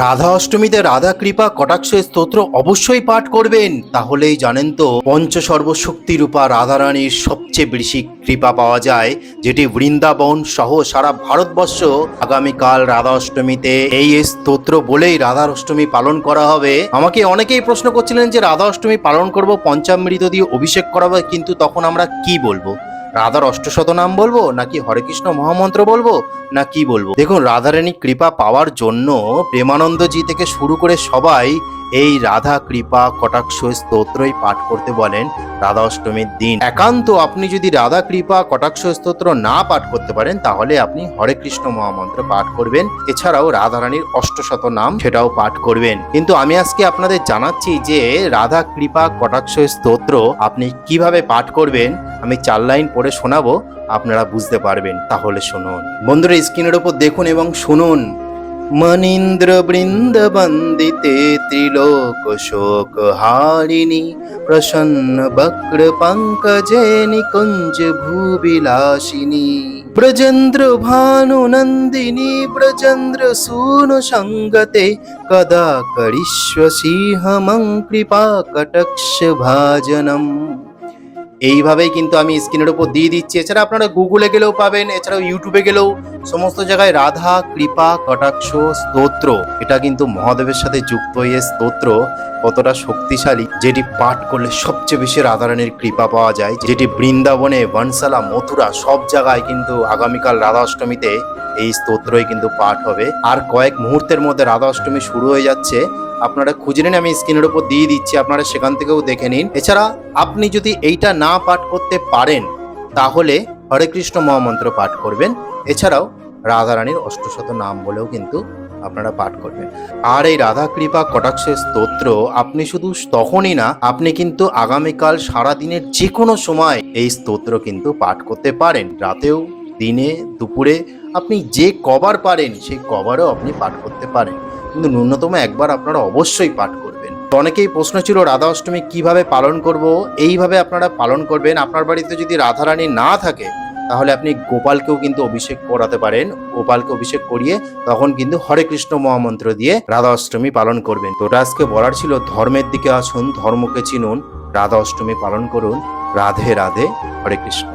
রাধা অষ্টমীতে রাধা কৃপা, কটাক্ষ স্তোত্র অবশ্যই পাঠ করবেন। তাহলেই জানেন তো পঞ্চ সর্বশক্তি রূপা রাধারানীর সবচেয়ে বেশি কৃপা পাওয়া যায়, যেটি বৃন্দাবন সহ সারা ভারতবর্ষ আগামীকাল রাধা অষ্টমীতে এই স্তোত্র বলেই রাধা অষ্টমী পালন করা হবে। আমাকে অনেকেই প্রশ্ন করছিলেন যে রাধা অষ্টমী পালন করব, পঞ্চামৃত দিয়ে অভিষেক করাবো, কিন্তু তখন আমরা কি বলব? রাধার অষ্টশত নাম বলব, নাকি হরে কৃষ্ণ মহামন্ত্র বলব, না কি বলব? দেখুন রাধারানী কৃপা পাওয়ার জন্য প্রেমানন্দজি থেকে শুরু করে সবাই এই রাধা কৃপা কটাক্ষ স্তোত্রই পাঠ করতে বলেন রাধা অষ্টমীর দিন। একান্ত আপনি যদি রাধা কৃপা কটাক্ষ স্তোত্র না পাঠ করতে পারেন, তাহলে আপনি হরে কৃষ্ণ মহামন্ত্র পাঠ করবেন। এছাড়াও রাধারানীর অষ্টশত নাম সেটাও পাঠ করবেন। কিন্তু আমি আজকে আপনাদের জানাচ্ছি যে রাধা কৃপা কটাক্ষ স্তোত্র আপনি কীভাবে পাঠ করবেন, আমি চার লাইন পড়ে শোনাবো, আপনারা বুঝতে পারবেন। তাহলে শুনুন। বন্ধুরা, স্ক্রিনের ওপর দেখুন এবং শুনুন। মনীন্দ্র বৃন্দ বন্দিতে ত্রিলোক শোক হারিণী প্রসন্ন বক্র পঙ্কজে নিকুঞ্জ ভূবিলাসিনী ব্রজেন্দ্র ভানু নন্দিনী ব্রজেন্দ্র সূনু সঙ্গতে কদা করিষ্যসি হমং কৃপা কটক্ষ ভাজনম এইভাবেই কিন্তু আমি স্ক্রিনের উপর দিয়ে দিচ্ছি। এছাড়া আপনারা গুগলে গেলেও পাবেন, এছাড়াও ইউটিউবে গেলেও সমস্ত জায়গায় রাধা, কৃপা, কটাক্ষ, স্তোত্র। এটা কিন্তু মহাদেবের সাথে যুক্ত হয়ে স্তোত্র কতটা শক্তিশালী, যেটি পাঠ করলে সবচেয়ে বেশি রাধারানীর কৃপা পাওয়া যায়, যেটি বৃন্দাবনে বনসালা মথুরা সব জায়গায় কিন্তু আগামীকাল রাধা অষ্টমীতে এই স্তোত্রই কিন্তু পাঠ হবে। আর কয়েক মুহূর্তের মধ্যে রাধা অষ্টমী শুরু হয়ে যাচ্ছে। আপনারা খুঁজে নিন, আমি স্ক্রিনের উপর দিয়ে দিচ্ছি, আপনারা সেখান থেকেও দেখে নিন। এছাড়া আপনি যদি এইটা না পাঠ করতে পারেন, তাহলে হরে কৃষ্ণ মহামন্ত্র পাঠ করবেন। এছাড়াও রাধারানীর অষ্টশত নাম বলেও কিন্তু আপনারা পাঠ করবেন। আর এই রাধা কৃপা কটাক্ষের স্তোত্র আপনি শুধু তখনই না, আপনি কিন্তু আগামীকাল সারা দিনের যে কোনো সময় এই স্তোত্র কিন্তু পাঠ করতে পারেন। রাতেও দিনে, দুপুরে আপনি যে কবার পারেন, সেই কবারও আপনি পাঠ করতে পারেন। কিন্তু ন্যূনতম একবার আপনারা অবশ্যই পাঠ করবেন। তো অনেকেই প্রশ্ন ছিল, রাধা অষ্টমী কীভাবে পালন করব? এইভাবে আপনারা পালন করবেন। আপনার বাড়িতে যদি রাধারানী না থাকে, তাহলে আপনি গোপালকেও কিন্তু অভিষেক করাতে পারেন। গোপালকে অভিষেক করিয়ে তখন কিন্তু হরে কৃষ্ণ মহামন্ত্র দিয়ে রাধা অষ্টমী পালন করবেন। তো আজকে বলার ছিল, ধর্মের দিকে আসুন, ধর্মকে চিনুন, রাধা অষ্টমী পালন করুন। রাধে রাধে, হরে কৃষ্ণ।